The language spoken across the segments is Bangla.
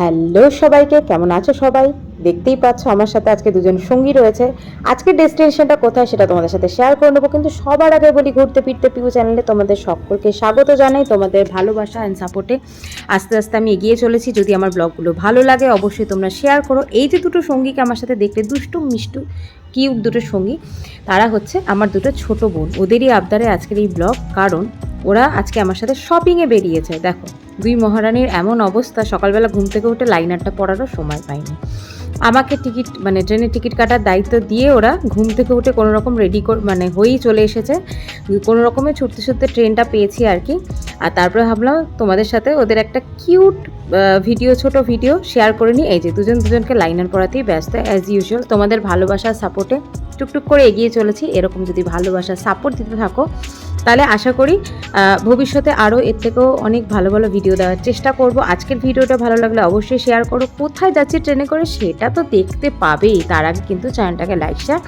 হ্যালো সবাইকে কেমন আছো সবাই? দেখতেই পাচ্ছ, আমার সাথে আজকে দুজন সঙ্গী রয়েছে। আজকের ডেস্টিনেশনটা কোথায় সেটা তোমাদের সাথে শেয়ার করে নেব। কিন্তু সবার আগে বলি, ঘুরতে ফিরতে পিউ চ্যানেলে তোমাদের সকলকে স্বাগত জানাই। তোমাদের ভালোবাসা অ্যান্ড সাপোর্টে আস্তে আস্তে আমি এগিয়ে চলেছি। যদি আমার ব্লগগুলো ভালো লাগে, অবশ্যই তোমরা শেয়ার করো। এই যে দুটো সঙ্গীকে আমার সাথে দেখলে, দুষ্টু, মিষ্টু কিউট দুটো সঙ্গী, তারা হচ্ছে আমার দুটো ছোট বোন। ওদেরই আবদারে আজকের এই ব্লগ, কারণ ওরা আজকে আমার সাথে শপিংয়ে বেরিয়েছে। দেখো, দুই মহারানীর এমন অবস্থা, সকালবেলা ঘুম থেকে উঠে লাইনারটা পড়ারও সময় পায়নি আমাকে টিকিট মানে ট্রেনের টিকিট কাটার দায়িত্ব দিয়ে ওরা ঘুম থেকে উঠে কোনো রকম রেডি মানে হয়েই চলে এসেছে। কোনো রকমে ছুটতে ছুটতে ট্রেনটা পেয়েছি আর কি। আর তারপরে ভাবলাম তোমাদের সাথে ওদের একটা কিউট ভিডিও ছোট ভিডিও শেয়ার করে নিই। এই যে দুজন দুজনকে লাইনার পড়াতেই ব্যস্ত অ্যাজ ইউজুয়াল তোমাদের ভালোবাসার সাপোর্টে টুকটুক করে এগিয়ে চলেছি। এরকম যদি ভালোবাসা সাপোর্ট দিতে থাকো, তাহলে আশা করি ভবিষ্যতে আরও এর থেকেও অনেক ভালো ভালো ভিডিও দেওয়ার চেষ্টা করব। আজকের ভিডিওটা ভালো লাগলে অবশ্যই শেয়ার করো। কোথায় যাচ্ছি ট্রেনে করে, সেটা তো দেখতে পাবেই। তার আগে কিন্তু চ্যানেলটাকে লাইক শেয়ার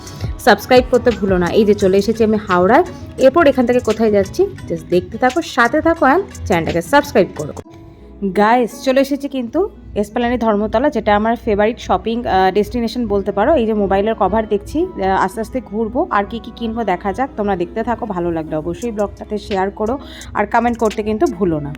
সাবস্ক্রাইব করতে ভুলো না। এই যে চলে এসেছি আমি হাওড়ায়। এরপর এখান থেকে কোথায় যাচ্ছি জাস্ট দেখতে থাকো, সাথে থাকো অ্যান্ড চ্যানেলটাকে সাবস্ক্রাইব করো। গাইস চলে এসেছি কিন্তু এসপ্লানি ধর্মতলা, যেটা আমার ফেভারিট শপিং ডেস্টিনেশন বলতে পারো। এই যে মোবাইলের কভার দেখছি আস্তে আস্তে ঘুরবো। আর কি কি কিনবো দেখা যাক, তোমরা দেখতে থাকো, ভালো লাগলে অবশ্যই ব্লগটাতে শেয়ার করো। আর কমেন্ট করতে কিন্তু ভুলো না।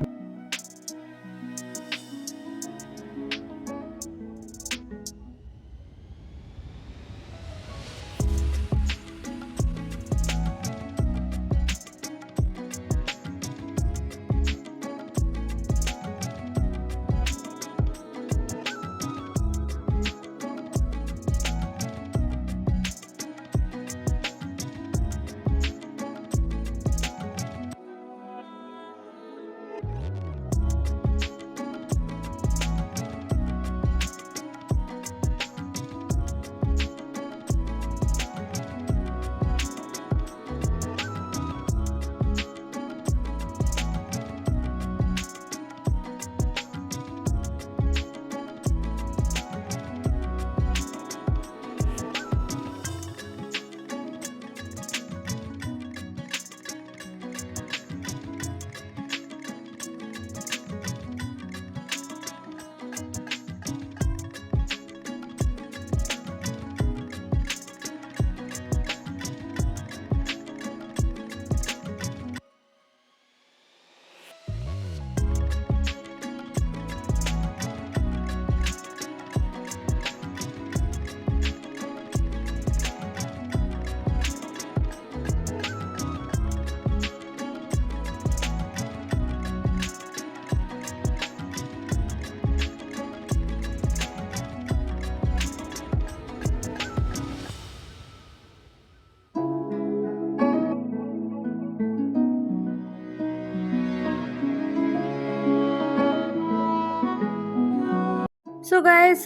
গাইস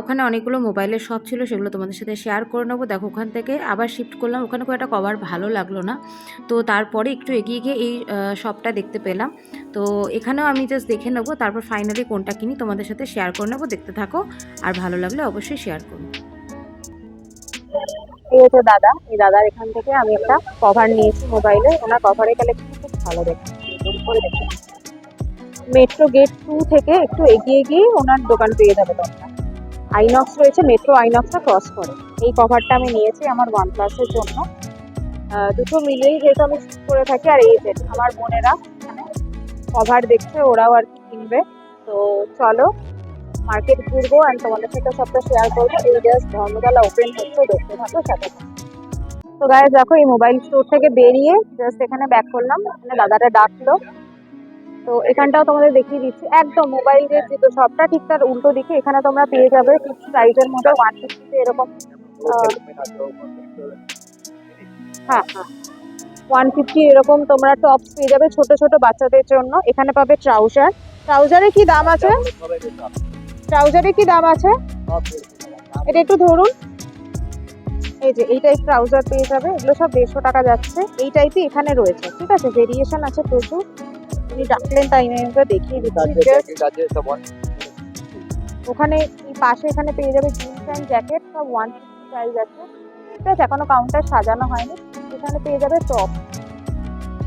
ওখানে অনেকগুলো মোবাইলের শপ ছিল, সেগুলো তোমাদের সাথে শেয়ার করে নেব। দেখো, ওখান থেকে আবার শিফট করলাম। ওখানে খুব একটা কভার ভালো লাগল না। তো তারপরে একটু এগিয়ে গিয়ে এই শপটা দেখতে পেলাম। তো এখানেও আমি জাস্ট দেখে নেব। তারপর ফাইনালি কোনটা কিনি তোমাদের সাথে শেয়ার করে নেব। দেখতে থাকো। আর ভালো লাগলে অবশ্যই শেয়ার করো। এই দাদা, এই দাদার এখান থেকে আমি একটা কভার নিয়েছি মোবাইলে। ওনার কভারের কালেকশন খুব ভালো দেখতে। মেট্রো গেট টু থেকে একটু এগিয়ে গিয়ে ওনার দোকান পেয়ে যাবে তোমরা। আইনক্স রয়েছে মেট্রো আইনক্সটা ক্রস করে। এই কভারটা আমি নিয়েছি আমার ওয়ান প্লাসের জন্য। দুটো মিলেই যেহেতু আমি করে থাকি, আর এই যে আমার বোনেরা কভার দেখছে, ওরাও আর কি কিনবে। তো চলো মার্কেট ঘুরবো অ্যান্ড তোমাদের সাথে সবটা শেয়ার করব। এই জাস্ট ধর্মতলা ওপেন হচ্ছে, দেখতে থাকো, সাথে তো গায়ে দেখো এই মোবাইল স্টোর থেকে বেরিয়ে জাস্ট এখানে ব্যাক করলাম। এখানে দাদাটা ডাকলো। তো এখানটাও তোমাদের দেখিয়ে দিচ্ছি। একদম মোবাইল যে সবটা ঠিক তার উল্টো দিকে, এখানে তোমরা পেয়ে যাবে ফিক্স প্রাইজের মধ্যে ওয়ান ফিফটিতে এরকম হ্যাঁ হ্যাঁ। ওয়ান ফিফটি এরকম তোমরা টপ পেয়ে যাবে ছোট ছোট বাচ্চাদের জন্য। এখানে পাবে ট্রাউজার ট্রাউজারে কি দাম আছে? ট্রাউজারে কি দাম আছে? এটা একটু ধরুন। এই যে, এই টাইপ ট্রাউজার পেয়ে যাবে। এগুলো সব দেড়শো টাকা যাচ্ছে। এই টাইপই এখানে রয়েছে। ঠিক আছে ভেরিয়েশন আছে প্রচুর। উনি ডাকলেন তাই আমি ওকে দেখিয়ে দিচ্ছি ওখানে এই পাশে এখানে পেয়ে যাবে জিন্স অ্যান্ড জ্যাকেট সব ওয়ান ফিফটি প্রাইস আছে। ঠিক আছে এখনও কাউন্টার সাজানো হয়নি। এখানে পেয়ে যাবে টপ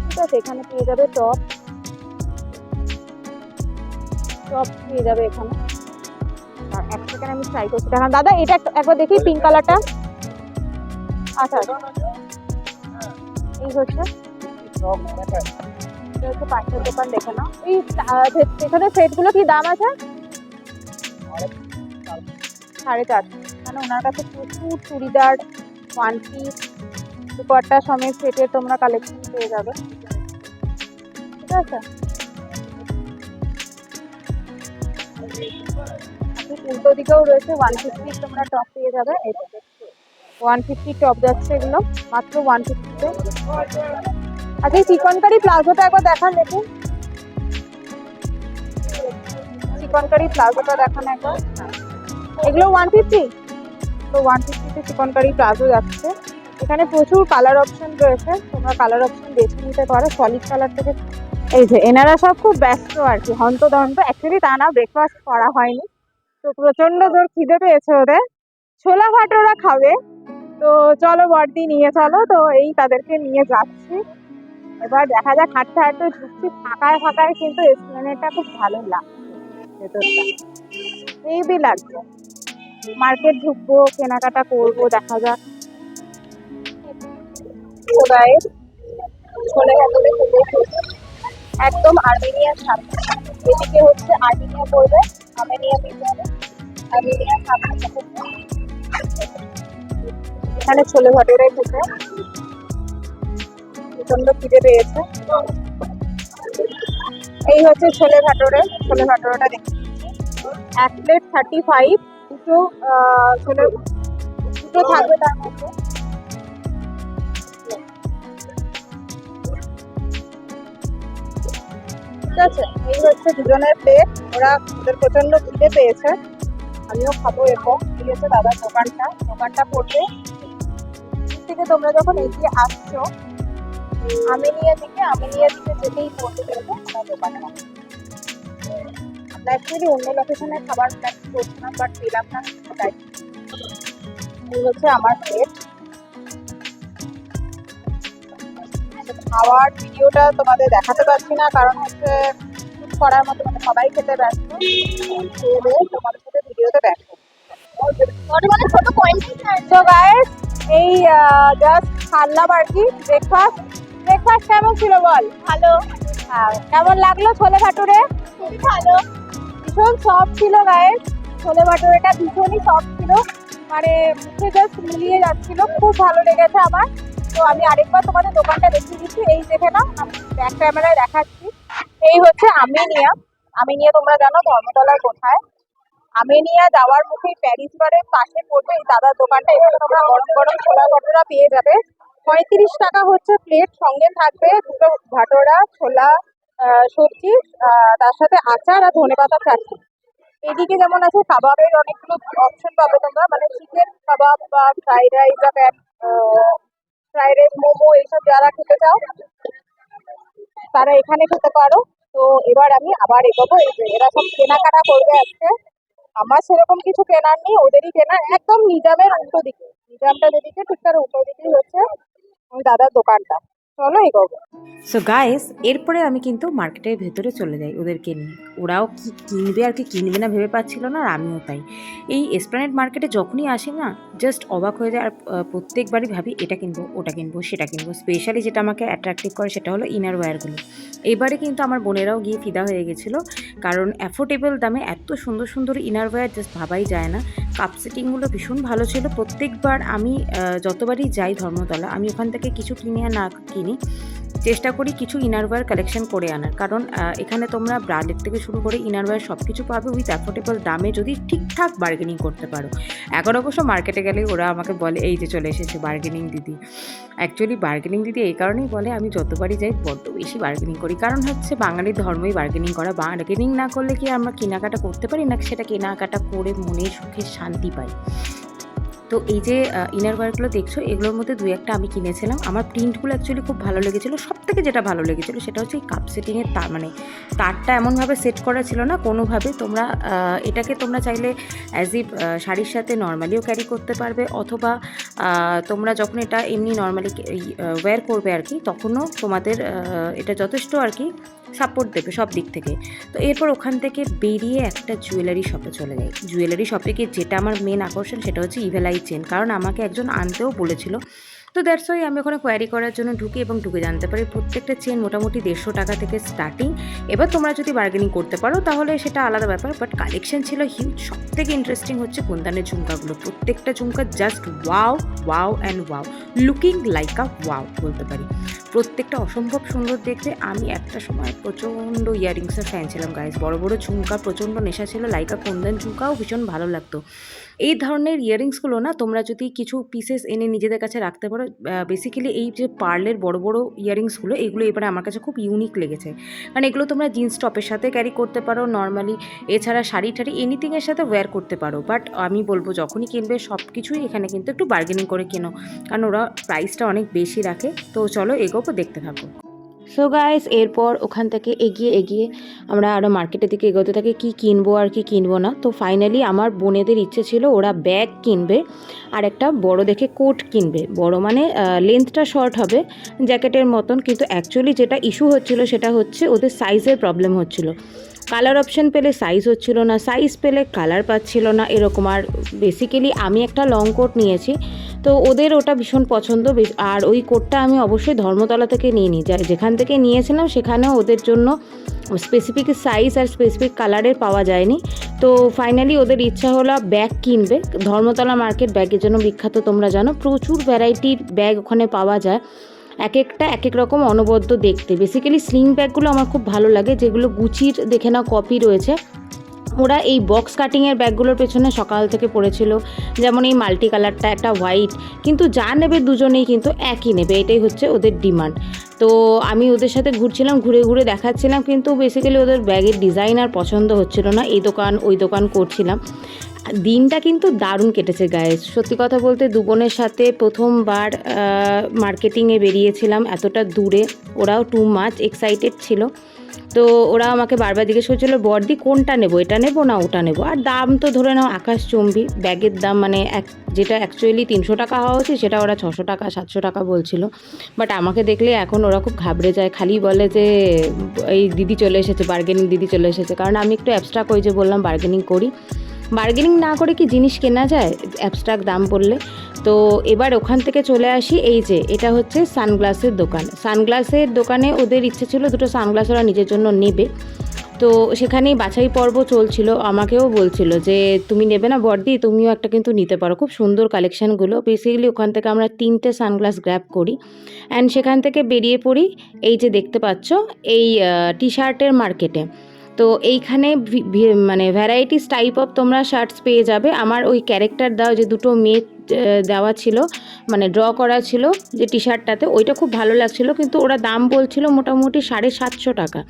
ঠিক আছে এখানে পেয়ে যাবে টপ টপ পেয়ে যাবে এখানে। আর এক সেকেন্ড আমি ট্রাই করছি। দেখান দাদা এটা একবার দেখি পিঙ্ক কালারটা আচ্ছা আচ্ছা। এই হচ্ছে। এটা হচ্ছে পাশের দোকান, দেখে নাও। এই পেছনের সেটগুলো কি দাম আছে? সাড়ে চারশো মানে ওনার কাছে প্রচুর চুড়িদার ওয়ান পিস দুপাট্টা সমেত সেটের তোমরা কালেকশন পেয়ে যাবে। ঠিক আছে? উল্টো দিকেও রয়েছে ওয়ান ফিফটি তোমরা টপ পেয়ে যাবে। ওয়ান ফিফটি টপ যাচ্ছে এগুলো, মাত্র ওয়ান ফিফটিতে আচ্ছা এই চিকনকারি প্লাজোটা একবার দেখান দেখুন চিকনকারি প্লাজোটা দেখান একবার। এগুলো ওয়ান ফিফটি তো ওয়ান ফিফটিতে চিকনকারি প্লাজো যাচ্ছে। এখানে প্রচুর কালার অপশন রয়েছে। তোমরা কালার অপশন বেছে নিতে পারো। সলিড কালার থেকে এই যে এনারা সব খুব ব্যস্ত আর কি। হন্ত দন্ত। অ্যাকচুয়ালি তা না ব্রেকফাস্ট করা হয়নি। তো প্রচণ্ড জোর খিদে পেয়েছে ওদের। ছোলা ভাটোরা খাবে। তো চলো বর্দি নিয়ে চলো। তো এই তাদেরকে নিয়ে যাচ্ছি। এবার দেখা যাক হাঁটতে হাঁটতে ঢুকছি, ফাঁকায় ফাঁকায় কিন্তু এসপ্লেনেটটা খুব ভালো লাগছে ভেতরটা। লাগছে মার্কেট ঢুকবো, কেনাকাটা করব, দেখা যাক। একদম আর্মেনিয়ার সামনে। এদিকে হচ্ছে আর্মেনিয়া পড়বে আর্মেনিয়া আর্মেনিয়ার সামনে। এখানে ছোলে ভটোরে খেতে প্রচণ্ড খিদে পেয়েছে। এই হচ্ছে ছোলে ভাটোরে। ছোলে ভাটোরাটা দেখতে এক প্লেট থার্টি ফাইভ দুটো ছোলে দুটো থাকবে তার মধ্যে। ঠিক আছে, এই হচ্ছে দুজনের প্লেট ওরা ওদের প্রচণ্ড খিদে পেয়েছে। আমিও খাব এরকম হচ্ছে দাদার দোকানটা। দোকানটা পড়বে। থেকে তোমরা যখন এগিয়ে আসছো আমিনিয়া দিকে আমিনিয়া দিকে যেতেই পড়তে পেরেছ আমার দোকানটা আমরা অ্যাকচুয়ালি অন্য লোকেশনে খাবার প্ল্যান করছিলাম বাট পেলাম না তাই এই হচ্ছে আমার প্লেট খাওয়ার ভিডিওটা তোমাদের দেখাতে পারছি না কারণ হচ্ছে করার মতো মানে সবাই খেতে ব্যস্ত। তোমাদের সাথে ভিডিওতে ব্যস্ত। তো এই জাস্ট খাল্লাম আর কি ব্রেকফাস্ট ব্রেকফাস্ট কেমন ছিল বল? ভালো। কেমন লাগল ছোলে ভাটুরে? ভালো। ভীষণ সফট ছিল গায়েস ছোলে ভাটুরেটা ভীষণই সফট ছিল। মানে মুখে জাস্ট মিলিয়ে যাচ্ছিল। খুব ভালো লেগেছে আমার। তো আমি আরেকবার তোমাদের দোকানটা দেখিয়ে দিচ্ছি। এই দেখে না আমি ব্যাক ক্যামেরায় দেখাচ্ছি। এই হচ্ছে আমিনিয়া। আমিনিয়া তোমরা জানো ধর্মতলার কোথায়? আমেনিয়া যাওয়ার মুখে প্যারিস বারের পাশে পড়বে এই দাদার দোকানটা। এখানে তোমরা গরম গরম ছোলা ভটোরা পেয়ে যাবে। পঁয়ত্রিশ টাকা হচ্ছে প্লেট সঙ্গে থাকবে দুটো ভাটোরা, ছোলা সবজি তার সাথে আচার আর ধনে পাতা চাটনি। এদিকে যেমন আছে, কাবাবের অনেকগুলো অপশন পাবে তোমরা মানে চিকেন কাবাব বা ফ্রাইড রাইস বা ফ্রাইড রাইস মোমো এইসব যারা খেতে চাও, তারা এখানে খেতে পারো। তো এবার আমি আবার এগোবো, এই যে এরা সব কেনাকাটা করবে আজকে। আমার সেরকম কিছু কেনার নেই, ওদেরই কেনার একদম নিজামের উল্টো দিকে। নিজামটা যেদিকে, ঠিক তার উল্টো দিকেই হচ্ছে। ওই দাদার দোকানটা। চলো এগোবো সো গাইস এরপরে আমি কিন্তু মার্কেটের ভেতরে চলে যাই ওদেরকে নিয়ে। ওরাও কি কিনবে আর কি কিনবে না ভেবে পাচ্ছিল না, আর আমিও তাই। এই এসপ্লানেট মার্কেটে যখনই আসি না জাস্ট অবাক হয়ে যায়, আর প্রত্যেকবারই ভাবি এটা কিনবো, ওটা কিনবো, সেটা কিনবো। স্পেশালি যেটা আমাকে অ্যাট্রাক্টিভ করে সেটা হলো ইনার ওয়্যারগুলো এবারে কিন্তু আমার বোনেরাও গিয়ে ফিদা হয়ে গেছিল, কারণ অ্যাফোর্ডেবল দামে এত সুন্দর সুন্দর ইনার ওয়্যার জাস্ট ভাবাই যায় না। কাপ সেটিংগুলো ভীষণ ভালো ছিল। প্রত্যেকবার আমি যতবারই যাই ধর্মতলা, আমি ওখান থেকে কিছু কিনে না কিনি চেষ্টা করি কিছু ইনারওয়্যার কালেকশন করে আনার। কারণ এখানে তোমরা ব্রালেট থেকে শুরু করে ইনারওয়্যার সব কিছু পাবে উইথ অ্যাফোর্ডেবল দামে যদি ঠিকঠাক বার্গেনিং করতে পারো। এখন অবশ্য মার্কেটে গেলে ওরা আমাকে বলে, এই যে চলে এসেছে বার্গেনিং দিদি। অ্যাকচুয়ালি বার্গেনিং দিদি এই কারণেই বলে, আমি যতবারই যাই বড্ড বেশি বার্গেনিং করি। কারণ হচ্ছে বাঙালির ধর্মই বার্গেনিং করা। বার্গেনিং না করলে কি আমরা কেনাকাটা করতে পারি? না সেটা কেনাকাটা করে মনে সুখে শান্তি পাই? তো এই যে ইনার ওয়ারগুলো দেখছ, এগুলোর মধ্যে দু একটা আমি কিনেছিলাম। আমার প্রিন্টগুলো অ্যাকচুয়ালি খুব ভালো লেগেছিলো। সব থেকে যেটা ভালো লেগেছিলো সেটা হচ্ছে এই কাপ সেটিংয়ের তার মানে তারটা এমনভাবে সেট করা ছিল না কোনোভাবে। তোমরা এটাকে তোমরা চাইলে অ্যাজ ইফ শাড়ির সাথে নর্মালিও ক্যারি করতে পারবে অথবা তোমরা যখন এটা এমনি নর্মালি ওয়্যার করবে আর কি তখনও তোমাদের এটা যথেষ্ট আর কি সাপোর্ট দেবে সব দিক থেকে। তো এরপর ওখান থেকে বেরিয়ে একটা জুয়েলারি শপে চলে যাই। জুয়েলারি শপে গিয়ে যেটা আমার মেন আকর্ষণ সেটা হচ্ছে ইভেলাই চেন কারণ আমাকে একজন আনতেও বলেছিল। তো দ্যাটস ওয়াই আমি ওখানে কোয়ারি করার জন্য ঢুকি এবং ঢুকে জানতে পারি প্রত্যেকটা চেন মোটামুটি দেড়শো টাকা থেকে স্টার্টিং এবার তোমরা যদি বার্গেনিং করতে পারো, তাহলে সেটা আলাদা ব্যাপার বাট কালেকশন ছিল হিউজ সব থেকে ইন্টারেস্টিং হচ্ছে কুন্দানের ঝুমকাগুলো। প্রত্যেকটা ঝুমকা just wow wow and wow looking like a wow বলতে পারি। প্রত্যেকটা অসম্ভব সুন্দর দেখতে। আমি একটা সময় প্রচণ্ড ইয়ারিংসের ফ্যান ছিলাম গাইজ বড় বড় ঝুমকা, প্রচণ্ড নেশা ছিল লাইকা কুন্দন ঝুমকাও ভীষণ ভালো লাগতো। এই ধরনের ইয়ারিংসগুলো না তোমরা যদি কিছু পিসেস এনে নিজেদের কাছে রাখতে পারো বেসিক্যালি এই যে পার্লের বড় বড় ইয়ারিংসগুলো এগুলো এবারে আমার কাছে খুব ইউনিক লেগেছে। কারণ এগুলো তোমরা জিন্স টপের সাথে ক্যারি করতে পারো নর্মালি এছাড়া শাড়ি টাড়ি এনিথিংয়ের সাথে ওয়্যার করতে পারো। বাট আমি বলব যখনই কিনবে সব কিছুই এখানে কিন্তু একটু বার্গেনিং করে কেনো। কারণ ওরা প্রাইসটা অনেক বেশি রাখে। তো চলো এগোবো, দেখতে থাকো। সো গাইস এরপর ওখান থেকে এগিয়ে এগিয়ে আমরা আরও মার্কেটের দিকে এগোতে থাকি, কী কিনবো আর কি কিনবো না। তো ফাইনালি আমার বোনেদের ইচ্ছে ছিল ওরা ব্যাগ কিনবে আর একটা বড় দেখে কোট কিনবে। বড় মানে লেন্থটা শর্ট হবে জ্যাকেটের মতন, কিন্তু অ্যাকচুয়ালি যেটা ইস্যু হচ্ছিল সেটা হচ্ছে ওদের সাইজের প্রবলেম হচ্ছিল। কালার অপশন পেলে সাইজ হচ্ছিল না সাইজ পেলে কালার পাচ্ছিল না, এরকম। আর বেসিক্যালি আমি একটা লং কোট নিয়েছি তো ওদের ওটা ভীষণ পছন্দ আর ওই কোটটা আমি অবশ্যই ধর্মতলা থেকে নিয়ে নিই। যেখান থেকে নিয়েছিলাম সেখানেও ওদের জন্য স্পেসিফিক সাইজ আর স্পেসিফিক কালারের পাওয়া যায়নি। তো ফাইনালি ওদের ইচ্ছা হলো ব্যাগ কিনবে। ধর্মতলা মার্কেট ব্যাগের জন্য বিখ্যাত তোমরা জানো। প্রচুর ভ্যারাইটির ব্যাগ ওখানে পাওয়া যায়। এক একটা, এক এক রকম অনবদ্য দেখতে। বেসিক্যালি স্লিং ব্যাগগুলো আমার খুব ভালো লাগে, যেগুলো গুচির দেখে না কপি রয়েছে। ওরা এই বক্স কাটিংয়ের ব্যাগগুলোর পেছনে সকাল থেকে পড়েছিল। যেমন এই মাল্টি কালারটা একটা হোয়াইট কিন্তু যা নেবে দুজনেই কিন্তু একই নেবে, এটাই হচ্ছে ওদের ডিমান্ড তো আমি ওদের সাথে ঘুরছিলাম, ঘুরে ঘুরে দেখাচ্ছিলাম, কিন্তু বেসিক্যালি ওদের ব্যাগের ডিজাইন আর পছন্দ হচ্ছিল না। এই দোকান, ওই দোকান করছিলাম। দিনটা কিন্তু দারুণ কেটেছে গায়ে সত্যি কথা বলতে দু বোনের সাথে প্রথমবার মার্কেটিংয়ে বেরিয়েছিলাম এতটা দূরে। ওরাও টু মাচ এক্সাইটেড ছিল। তো ওরা আমাকে বারবার জিজ্ঞেস করছিল, বর্দি, কোনটা নেব? এটা নেব না ওটা নেব? আর দাম তো ধরে নাও আকাশচম্বী ব্যাগের দাম মানে এক, যেটা অ্যাকচুয়ালি তিনশো টাকা হওয়া উচিত, সেটা ওরা ছশো টাকা, সাতশো টাকা বলছিল। বাট আমাকে দেখলে এখন ওরা খুব ঘাবড়ে যায়, খালি বলে যে, এই দিদি চলে এসেছে বার্গেনিং দিদি চলে এসেছে। কারণ আমি একটু অ্যাবস্ট্রাক ওই যে বললাম বার্গেনিং করি। বার্গেনিং না করে কি জিনিস কেনা যায়? অ্যাবস্ট্রাক্ট দাম পড়লে। তো এবার ওখান থেকে চলে আসি, এই যে, এটা হচ্ছে সানগ্লাসের দোকান। সানগ্লাসের দোকানে ওদের ইচ্ছে ছিল দুটো সানগ্লাস ওরা নিজের জন্য নেবে। তো সেখানেই বাছাই পর্ব চলছিল। আমাকেও বলছিল যে, তুমি নেবে না বর্দি, তুমিও একটা কিন্তু নিতে পারো। খুব সুন্দর কালেকশানগুলো বেসিক্যালি ওখান থেকে আমরা তিনটে সানগ্লাস গ্র্যাব করি। অ্যান্ড সেখান থেকে বেরিয়ে পড়ি, এই যে দেখতে পাচ্ছ, এই টি শার্টের মার্কেটে তো এইখানে মানে ভ্যারাইটিস টাইপ অফ তোমরা শার্টস পেয়ে যাবে। আমার ওই ক্যারেক্টার দাও যে দুটো মেয়ে দেওয়া ছিল মানে ড্র করা ছিল যে টি শার্টটাতে ওইটা খুব ভালো লাগছিল। কিন্তু ওরা দাম বলছিল মোটামুটি সাড়ে সাতশো টাকা।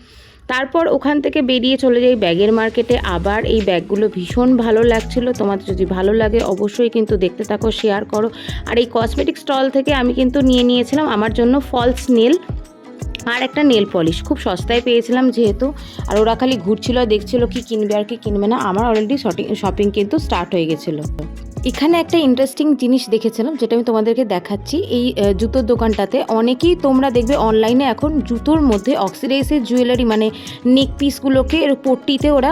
তারপর ওখান থেকে বেরিয়ে চলে যাই ব্যাগের মার্কেটে। আবার এই ব্যাগগুলো ভীষণ ভালো লাগছিল। তোমাদের যদি ভালো লাগে অবশ্যই কিন্তু দেখতে থাকো শেয়ার করো। আর এই কসমেটিক স্টল থেকে আমি কিন্তু নিয়ে নিয়েছিলাম আমার জন্য ফলস নেল আর একটা নেল পলিশ খুব সস্তায় পেয়েছিলাম যেহেতু। আর ওরা খালি ঘুরছিল, দেখছিল কি কিনবে আর কি কিনবে না। আমার অলরেডি শপিং কিন্তু স্টার্ট হয়ে গেছিল। এখানে একটা ইন্টারেস্টিং জিনিস দেখেছিলাম, যেটা আমি তোমাদেরকে দেখাচ্ছি। এই জুতোর দোকানটাতে অনেকেই তোমরা দেখবে অনলাইনে এখন জুতোর মধ্যে অক্সিডাইজের জুয়েলারি মানে নেক পিসগুলোকে এর পট্টিতে ওরা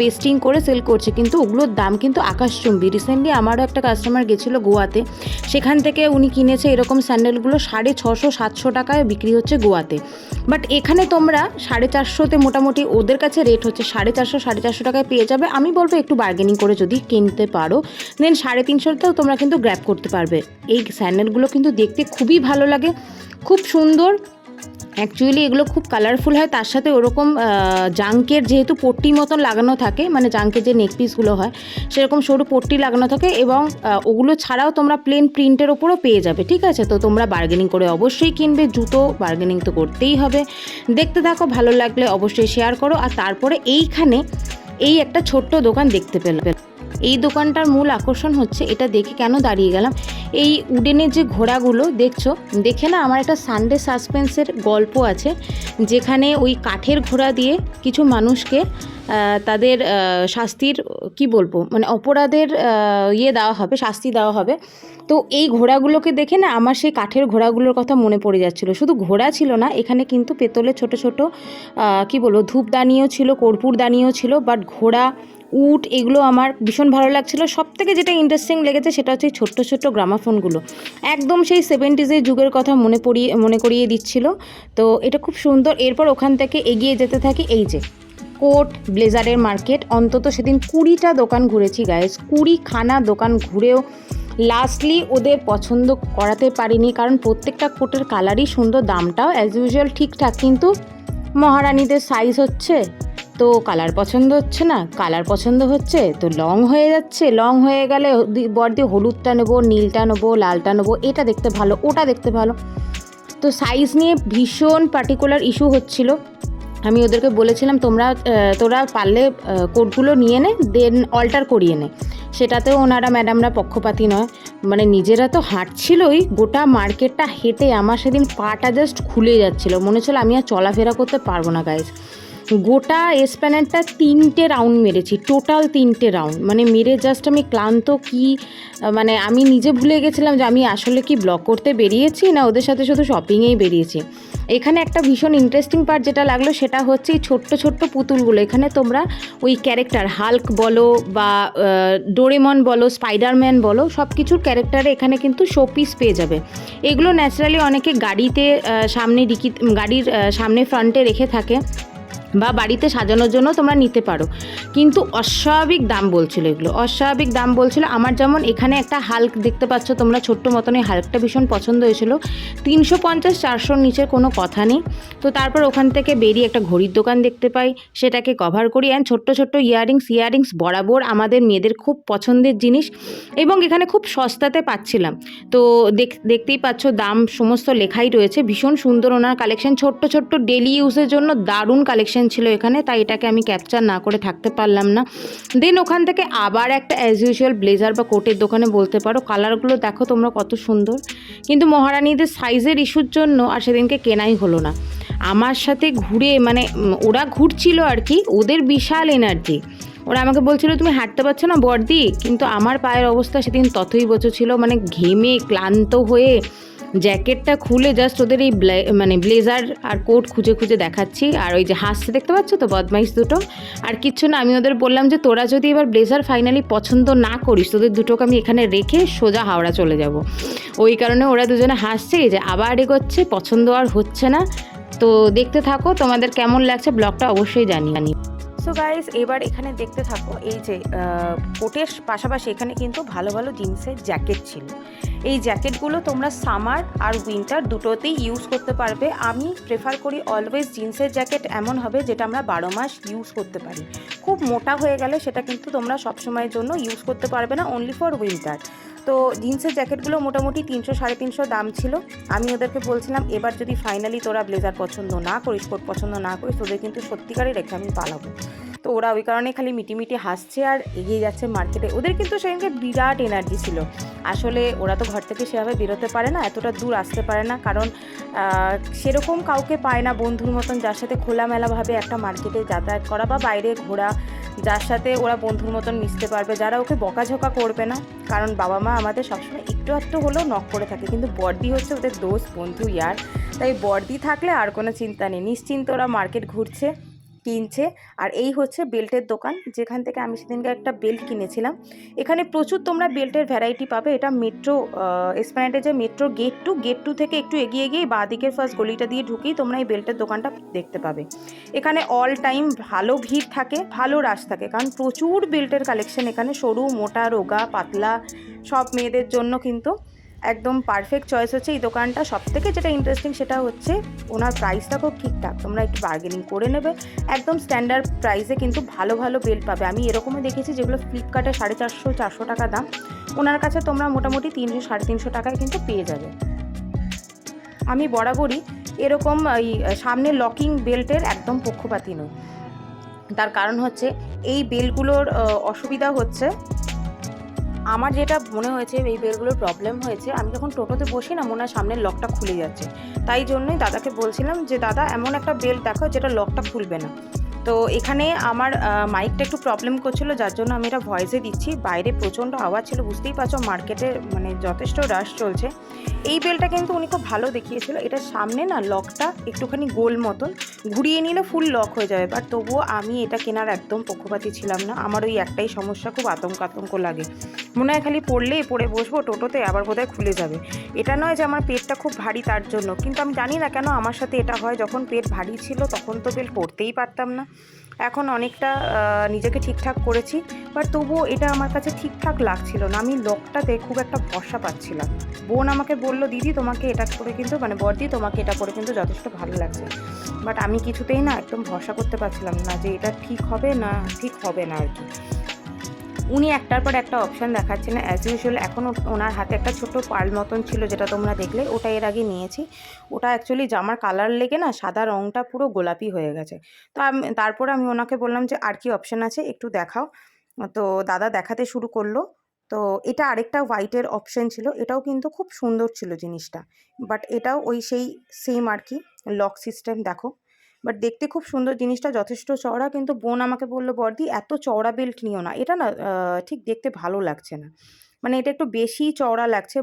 পেস্টিং করে সেল করছে। কিন্তু ওগুলোর দাম কিন্তু আকাশচুম্বী। রিসেন্টলি আমারও একটা কাস্টমার গেছিল গোয়াতে। সেখান থেকে উনি কিনেছে এরকম স্যান্ডেলগুলো সাড়ে ছশো, সাতশো টাকায় বিক্রি হচ্ছে গোয়াতে। বাট এখানে তোমরা সাড়ে চারশোতে মোটামুটি ওদের কাছে রেট হচ্ছে সাড়ে চারশো সাড়ে চারশো টাকায় পেয়ে যাবে। আমি বলব একটু বার্গেনিং করে যদি কিনতে পারো। দেন সাড়ে তিনশোতেও তোমরা কিন্তু গ্র্যাপ করতে পারবে। এই স্যান্ডেলগুলো কিন্তু দেখতে খুবই ভালো লাগে, খুব সুন্দর। অ্যাকচুয়ালি এগুলো খুব কালারফুল হয়, তার সাথে ওরকম জাঙ্কের যেহেতু পট্টি মতন লাগানো থাকে মানে জাঙ্কের যে নেক পিসগুলো হয়, সেরকম সরু পট্টি লাগানো থাকে এবং ওগুলো ছাড়াও তোমরা প্লেন প্রিন্টের ওপরও পেয়ে যাবে, ঠিক আছে? তো তোমরা বার্গেনিং করে অবশ্যই কিনবে, জুতো বার্গেনিং তো করতেই হবে। দেখতে থাকো, ভালো লাগলে অবশ্যই শেয়ার করো। আর তারপরে এইখানে এই একটা ছোট্ট দোকান দেখতে পেলাম এই দোকানটার মূল আকর্ষণ হচ্ছে এটা দেখে কেন দাঁড়িয়ে গেলাম। এই উডেনের যে ঘোড়াগুলো, দেখছ? দেখে না আমার একটা সানডে সাসপেন্সের গল্প আছে, যেখানে ওই কাঠের ঘোড়া দিয়ে কিছু মানুষকে তাদের শাস্তির, কি বলব মানে অপরাধের ইয়ে দেওয়া হবে, শাস্তি দেওয়া হবে। তো এই ঘোড়াগুলোকে দেখে না আমার সেই কাঠের ঘোড়াগুলোর কথা মনে পড়ে যাচ্ছিল। শুধু ঘোড়া ছিল না, এখানে কিন্তু পেতলের ছোট ছোট কি বলব, ধূপদানিও ছিল, কর্পূরদানিও ছিল বাট ঘোড়া, উট, এগুলো আমার ভীষণ ভালো লাগছিল। সব থেকে যেটা ইন্টারেস্টিং লেগেছে সেটা হচ্ছে ছোট্ট ছোট্ট গ্রামাফোনগুলো। একদম সেই সেভেন্টিজের যুগের কথা মনে পড়িয়ে, মনে করিয়ে দিচ্ছিল। তো এটা খুব সুন্দর। এরপর ওখান থেকে এগিয়ে যেতে থাকি এই যে। কোট ব্লেজারের মার্কেট। অন্তত সেদিন কুড়িটা দোকান ঘুরেছি গাইস কুড়িখানা দোকান ঘুরেও লাস্টলি ওদের পছন্দ করাতে পারিনি, কারণ প্রত্যেকটা কোটের কালারই সুন্দর, দামটাও অ্যাজ ইউজুয়াল ঠিকঠাক, কিন্তু মহারানীদের সাইজ হচ্ছে, তো কালার পছন্দ হচ্ছে না কালার পছন্দ হচ্ছে, তো লং হয়ে যাচ্ছে। লং হয়ে গেলে বর্দি হলুদটা নেব, নীলটা নেব, লালটা নেব, এটা দেখতে ভালো, ওটা দেখতে ভালো। তো সাইজ নিয়ে ভীষণ পার্টিকুলার ইস্যু হচ্ছিল। আমি ওদেরকে বলেছিলাম, তোমরা তোরা পারলে কোডগুলো নিয়ে নে দেন অল্টার করিয়ে নে। সেটাতেও ওনারা, ম্যাডামরা পক্ষপাতি নয়। মানে নিজেরা তো হাঁটছিলই, গোটা মার্কেটটা হেঁটে আমার সেদিন পাটা জাস্ট খুলে যাচ্ছিল। মনে হচ্ছিল আমি আর চলাফেরা করতে পারব না গাইজ গোটা এসপ্যানেটটা তিনটে রাউন্ড মেরেছি টোটাল তিনটে রাউন্ড মানে মেরে জাস্ট আমি ক্লান্ত কি মানে আমি নিজে ভুলে গেছিলাম যে আমি আসলে কি ব্লগ করতে বেরিয়েছি না ওদের সাথে শুধু শপিংয়েই বেরিয়েছি। এখানে একটা ভীষণ ইন্টারেস্টিং পার্ট যেটা লাগল সেটা হচ্ছে এই ছোট্ট ছোট্ট পুতুলগুলো। এখানে তোমরা ওই ক্যারেক্টার হাল্ক বলো বা ডোরেমন বলো স্পাইডারম্যান বলো সব কিছুর ক্যারেক্টারে এখানে কিন্তু শোপিস পেয়ে যাবে। এগুলো ন্যাচারালি অনেকে গাড়িতে সামনে ডিকি গাড়ির সামনে ফ্রন্টে রেখে থাকে। বা বাড়িতে সাজানোর জন্য তোমরা নিতে পারো। কিন্তু অস্বাভাবিক দাম বলছিল এগুলো। অস্বাভাবিক দাম বলছিল, আমার যেমন এখানে একটা হাল্ক দেখতে পাচ্ছ, তোমরা ছোট্ট মতন এই হাল্কটা ভীষণ পছন্দ হয়েছিল। তিনশো পঞ্চাশ চারশোর নিচের কোনো কথা নেই। তো তারপর ওখান থেকে বেরিয়ে একটা ঘড়ির দোকান দেখতে পাই, সেটাকে কভার করি অ্যান্ড ছোট্ট ছোট্ট ইয়াররিংস ইয়াররিংস বরাবর আমাদের মেয়েদের খুব পছন্দের জিনিস এবং এখানে খুব সস্তাতে পাচ্ছিলাম। তো দেখ, দেখতেই পাচ্ছ দাম সমস্ত লেখাই রয়েছে। ভীষণ সুন্দর ওনার কালেকশন ছোট্ট ছোট্ট ডেলি ইউজের জন্য দারুণ কালেকশন ছিল এখানে, তাই এটাকে আমি ক্যাপচার না করে থাকতে পারলাম না। দেন ওখান থেকে আবার একটা অ্যাজ ইউজুয়াল ব্লেজার বা কোটের দোকানে বলতে পারো কালারগুলো দেখো তোমরা কত সুন্দর। কিন্তু মহারানীদের সাইজের ইস্যুর জন্য আর সেদিনকে কেনাই হলো না। আমার সাথে ঘুরে মানে ওরা ঘুরছিল আর কি, ওদের বিশাল এনার্জি ওরা আমাকে বলছিল, তুমি হাঁটতে পারছ না বর্দি? কিন্তু আমার পায়ের অবস্থা সেদিন ততই বছর ছিল মানে ঘেমে ক্লান্ত হয়ে জ্যাকেটটা খুলে জাস্ট ওদের এই মানে ব্লেজার আর কোট খুঁজে খুঁজে দেখাচ্ছি। আর ওই যে হাসছে দেখতে পাচ্ছ তো? বদমাইশ দুটো। আর কিচ্ছু না, আমি ওদের বললাম যে, তোরা যদি এবার ব্লেজার ফাইনালি পছন্দ না করিস, তোদের দুটোকে আমি এখানে রেখে সোজা হাওড়া চলে যাব। ওই কারণে ওরা দুজনে হাসছে যে আবার এগোচ্ছে, পছন্দ আর হচ্ছে না। তো দেখতে থাকো, তোমাদের কেমন লাগছে? ব্লগটা অবশ্যই জানি সো গাইস এবার এখানে দেখতে থাকো, এই যে কোটের পাশাপাশি এখানে কিন্তু ভালো ভালো জিন্সের জ্যাকেট ছিল। এই জ্যাকেটগুলো তোমরা সামার আর উইন্টার দুটোতেই ইউজ করতে পারবে। আমি প্রেফার করি অলওয়েজ জিন্সের জ্যাকেট এমন হবে যেটা আমরা বারো মাস ইউজ করতে পারি। খুব মোটা হয়ে গেলে সেটা কিন্তু তোমরা সবসময়ের জন্য ইউজ করতে পারবে না অনলি ফর উইন্টার তো জিন্সের জ্যাকেটগুলো মোটামুটি তিনশো, সাড়ে তিনশো দাম ছিল। আমি ওদেরকে বলছিলাম, এবার যদি ফাইনালি তোরা ব্লেজার পছন্দ না করিস কোট পছন্দ না করিস ওদের কিন্তু সত্যিকারই রেখে আমি পালাবো। তো ওরা ওই কারণে খালি মিটিমিটি হাসছে আর এগিয়ে যাচ্ছে মার্কেটে। ওদের কিন্তু সেদিনকে বিরাট এনার্জি ছিল। আসলে ওরা তো ঘর থেকে সেভাবে বেরোতে পারে না, এতটা দূর আসতে পারে না। কারণ সেরকম কাউকে পায় না বন্ধুর মতন যার সাথে খোলামেলাভাবে একটা মার্কেটে যাতায়াত করা বা বাইরে ঘোরা। যার সাথে ওরা বন্ধুর মতন মিশতে পারবে, যারা ওকে বকাঝকা করবে না। কারণ বাবা মা আমাদের সবসময় একটু একটু হলেও নক করে থাকে। কিন্তু বর্দি হচ্ছে ওদের দোস্ত বন্ধু ইয়ার। তাই বর্দি থাকলে আর কোনো চিন্তা নেই। নিশ্চিন্ত ওরা মার্কেট ঘুরছে। কিনছে। আর এই হচ্ছে বেল্টের দোকান, যেখান থেকে আমি সেদিনকে একটা বেল্ট কিনেছিলাম। এখানে প্রচুর তোমরা বেল্টের ভ্যারাইটি পাবে। এটা মেট্রো এসপ্যানেটে যে metro gate two gate two থেকে একটু এগিয়ে গিয়ে বাঁ দিকের ফার্স্ট গলিটা দিয়ে ঢুকেই তোমরা এই বেল্টের দোকানটা দেখতে পাবে। এখানে অল টাইম ভালো ভিড় থাকে, ভালো রাশ থাকে। কারণ প্রচুর বেল্টের কালেকশন এখানে। সরু, মোটা, রোগা, পাতলা, সব মেয়েদের জন্য কিন্তু। একদম পারফেক্ট চয়েস হচ্ছে এই দোকানটা। সব থেকে যেটা ইন্টারেস্টিং সেটা হচ্ছে ওনার প্রাইসটা খুব ঠিকঠাক। তোমরা একটু বার্গেনিং করে নেবে। একদম স্ট্যান্ডার্ড প্রাইসে কিন্তু ভালো ভালো বেল্ট পাবে। আমি এরকমই দেখেছি যেগুলো ফ্লিপকার্টে সাড়ে চারশো চারশো টাকা দাম। ওনার কাছে তোমরা মোটামুটি তিনশো, সাড়ে তিনশো টাকায় কিন্তু পেয়ে যাবে। আমি বরাবরই এরকম এই সামনে লকিং বেল্টের একদম পক্ষপাতী নই। তার কারণ হচ্ছে এই বেলগুলোর অসুবিধা হচ্ছে আমার যেটা মনে হয়েছে, এই বেলগুলোর প্রবলেম হয়েছে, আমি যখন টোটোতে বসি না, মনে হয় সামনের লকটা খুলে যাচ্ছে। তাই জন্যই দাদাকে বলছিলাম যে, দাদা, এমন একটা বেল দেখো যেটা লকটা খুলবে না। তো এখানে আমার মাইকটা একটু প্রবলেম করছিল, যার জন্য আমি এটা ভয়েসে দিচ্ছি। বাইরে প্রচণ্ড আওয়াজ ছিল, বুঝতেই পারছ মার্কেটে মানে যথেষ্ট রাশ চলছে। এই বেলটা কিন্তু উনি খুব ভালো দেখিয়েছিল। এটার সামনে না লকটা একটুখানি গোল মতন ঘুরিয়ে নিলে ফুল লক হয়ে যাবে। বাট তবুও আমি এটা কেনার একদম পক্ষপাতি ছিলাম না। আমার ওই একটাই সমস্যা, খুব আতঙ্ক আতঙ্ক লাগে। মনে হয় খালি পড়লেই পড়ে বসবো, টোটোতে আবার বোধহয় খুলে যাবে। এটা নয় যে আমার পেটটা খুব ভারী তার জন্য, কিন্তু আমি জানি না কেন আমার সাথে এটা হয়। যখন পেট ভারী ছিল তখন তো বেল পড়তেই পারতাম না। এখন অনেকটা নিজেকে ঠিকঠাক করেছি বাট তবুও এটা আমার কাছে ঠিকঠাক লাগছিল না। আমি লকটাতে খুব একটা ভরসা পাচ্ছিলাম বোন আমাকে বলল, দিদি, তোমাকে এটা করে কিন্তু মানে বর্দি, তোমাকে এটা করে কিন্তু যথেষ্ট ভালো লাগছে। বাট আমি কিছুতেই না একদম ভরসা করতে পারছিলাম না যে এটা ঠিক হবে না ঠিক হবে না আর কি। উনি একটার পর একটা অপশান দেখাচ্ছেন অ্যাজ ইউজুয়াল এখন ওনার হাতে একটা ছোট পাল মতন ছিল যেটা তোমরা দেখলে, ওটা এর আগে নিয়েছি। ওটা অ্যাকচুয়ালি জামার কালার লেগে না, সাদা রঙটা পুরো গোলাপি হয়ে গেছে। তো তারপর আমি ওনাকে বললাম যে, আর কি অপশান আছে? একটু দেখাও। তো দাদা দেখাতে শুরু করল। তো এটা আরেকটা হোয়াইটের অপশন ছিল। এটাও কিন্তু খুব সুন্দর ছিল জিনিসটা। বাট এটাও ওই সেই সেম আর কি লক সিস্টেম দেখো। বাট দেখতে খুব সুন্দর জিনিসটা, যথেষ্ট চওড়া। কিন্তু বোন আমাকে বলল, বর্দি, এত চওড়া বেল্ট নিও না। এটা না ঠিক দেখতে ভালো লাগছে না। মানে এটা একটু বেশি চওড়া লাগছে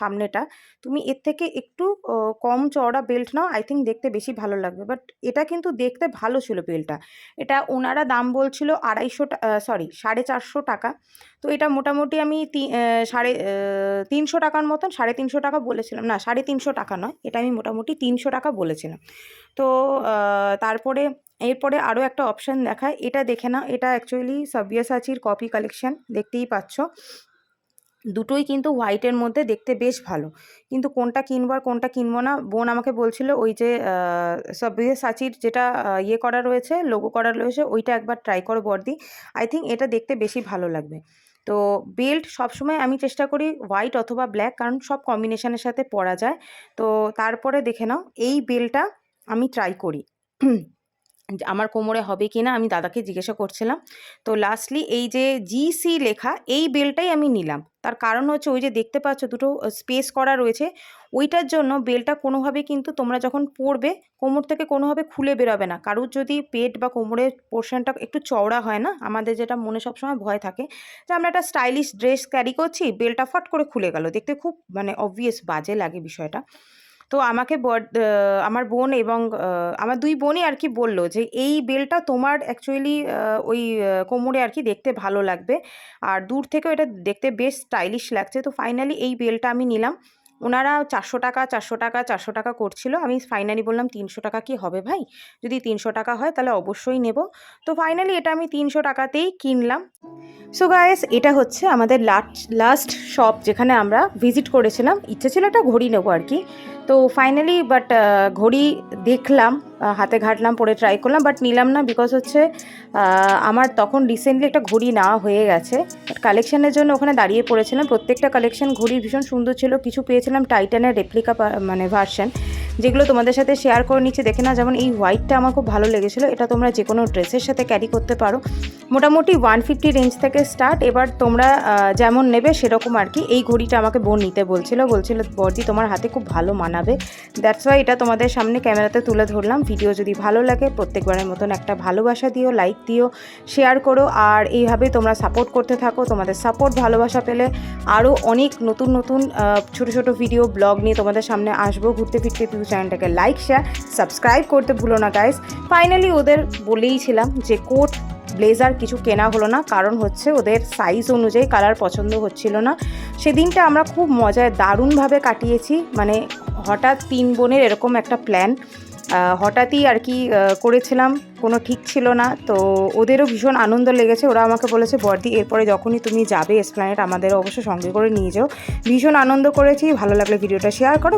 সামনেটা। তুমি এর থেকে একটু কম চওড়া বেল্ট নাও আই থিঙ্ক দেখতে বেশি ভালো লাগবে। বাট এটা কিন্তু দেখতে ভালো ছিল বেল্টটা এটা ওনারা দাম বলছিল আড়াইশো সরি সাড়ে চারশো টাকা। তো এটা মোটামুটি আমি সাড়ে তিনশো টাকার মতন, সাড়ে তিনশো টাকা বলেছিলাম। না, সাড়ে তিনশো টাকা নয়, এটা আমি মোটামুটি তিনশো টাকা বলেছিলাম। তো তারপরে, এরপরে আরও একটা অপশান দেখায়। এটা দেখে না এটা অ্যাকচুয়ালি সাবিয়াসাচির কপি কালেকশান দেখতেই পাচ্ছ। দুটোই কিন্তু হোয়াইটের মধ্যে দেখতে বেশ ভালো। কিন্তু কোনটা কিনবো আর কোনটা কিনবো না, বোন আমাকে বলছিল ওই যে সাচির যেটা ইয়ে করা রয়েছে লোগো করা রয়েছে, ওইটা একবার ট্রাই করো বর্দি। আই থিঙ্ক এটা দেখতে বেশি ভালো লাগবে। তো বেল্ট সবসময় আমি চেষ্টা করি হোয়াইট অথবা ব্ল্যাক কারণ সব কম্বিনেশনের সাথে পরা যায়। তো তারপরে দেখে নাও, এই বেলটা আমি ট্রাই করি। আমার কোমরে হবে কি না, আমি দাদাকে জিজ্ঞাসা করছিলাম। তো লাস্টলি এই যে জিসি লেখা, এই বেলটাই আমি নিলাম। তার কারণ হচ্ছে ওই যে দেখতে পাচ্ছ দুটো স্পেস করা রয়েছে। ওইটার জন্য বেলটা কোনোভাবে কিন্তু তোমরা যখন পড়বে কোমর থেকে কোনোভাবে খুলে বেরোবে না। কারুর যদি পেট বা কোমরের পোর্শনটা একটু চওড়া হয় না, আমাদের যেটা মনে সবসময় ভয় থাকে যে আমরা একটা স্টাইলিশ ড্রেস ক্যারি করছি, বেলটা ফট করে খুলে গেল। দেখতে খুব মানে অবভিয়াস বাজে লাগে বিষয়টা। তো আমাকে আমার বোন এবং আমার দুই বোনই আর কি বলল যে এই বেলটা তোমার অ্যাকচুয়ালি ওই কোমরে আর কি দেখতে ভালো লাগবে। আর দূর থেকেও এটা দেখতে বেশ স্টাইলিশ লাগছে। তো ফাইনালি এই বেলটা আমি নিলাম। ওনারা চারশো টাকা চারশো টাকা চারশো টাকা করছিল। আমি ফাইনালি বললাম, তিনশো টাকা কি হবে ভাই? যদি তিনশো টাকা হয় তাহলে অবশ্যই নেব। তো ফাইনালি এটা আমি তিনশো টাকাতেই কিনলাম। সো গায়েস এটা হচ্ছে আমাদের লাস্ট লাস্ট শপ যেখানে আমরা ভিজিট করেছিলাম। ইচ্ছে ছিল একটা ঘড়ি নেব আর কি। তো ফাইনালি বাট ঘড়ি দেখলাম হাতে ঘাটলাম, পরে ট্রাই করলাম বাট নিলাম না বিকজ হচ্ছে আমার তখন রিসেন্টলি একটা ঘড়ি নেওয়া হয়ে গেছে। বাট কালেকশনের জন্য ওখানে দাঁড়িয়ে পড়েছিলাম। প্রত্যেকটা কালেকশন ঘড়ি ভীষণ সুন্দর ছিল। কিছু পেয়েছিলাম টাইটানের রেপ্লিকা মানে ভার্সন যেগুলো তোমাদের সাথে শেয়ার করে নিচ্ছে। দেখে না যেমন এই হোয়াইটটা আমার খুব ভালো লেগেছিলো। এটা তোমরা যে কোনো ড্রেসের সাথে ক্যারি করতে পারো। মোটামুটি ওয়ান ফিফটি রেঞ্জ থেকে স্টার্ট এবার তোমরা যেমন নেবে সেরকম আর কি। এই ঘড়িটা আমাকে বোন নিতে বলছিল। বলছিল, বর্দি, তোমার হাতে খুব ভালো মানাবে দ্যাটস ওয়াই এটা তোমাদের সামনে ক্যামেরাতে তুলে ধরলাম। ভিডিও যদি ভালো লাগে, প্রত্যেকবারের মতন একটা ভালোবাসা দিও লাইক দিও শেয়ার করো। আর এইভাবেই তোমরা সাপোর্ট করতে থাকো। তোমাদের সাপোর্ট ভালোবাসা পেলে আরও অনেক নতুন নতুন ছোট ছোট ভিডিও ব্লগ নিয়ে তোমাদের সামনে আসব। ঘুরতে ফিরতে পিউ চ্যানেলটাকে লাইক শেয়ার সাবস্ক্রাইব করতে ভুলো না গাইস ফাইনালি ওদের বলেইছিলাম যে কোট ব্লেজার কিছু কেনা হলো না, কারণ হচ্ছে ওদের সাইজ অনুযায়ী কালার পছন্দ হচ্ছিল না। সেদিনটা আমরা খুব মজায় দারুণভাবে কাটিয়েছি মানে হঠাৎ তিন বোনের এরকম একটা প্ল্যান হঠাৎই আর কি করেছিলাম, কোনো ঠিক ছিল না, তো ওদেরও ভীষণ আনন্দ লেগেছে। ওরা আমাকে বলেছে, বর্দি, এরপরে যখনই তুমি যাবে এসপ্ল্যানেট আমাদের অবশ্য সঙ্গে করে নিয়ে যাও। ভীষণ আনন্দ করেছি, ভালো লাগলে ভিডিওটা শেয়ার করো।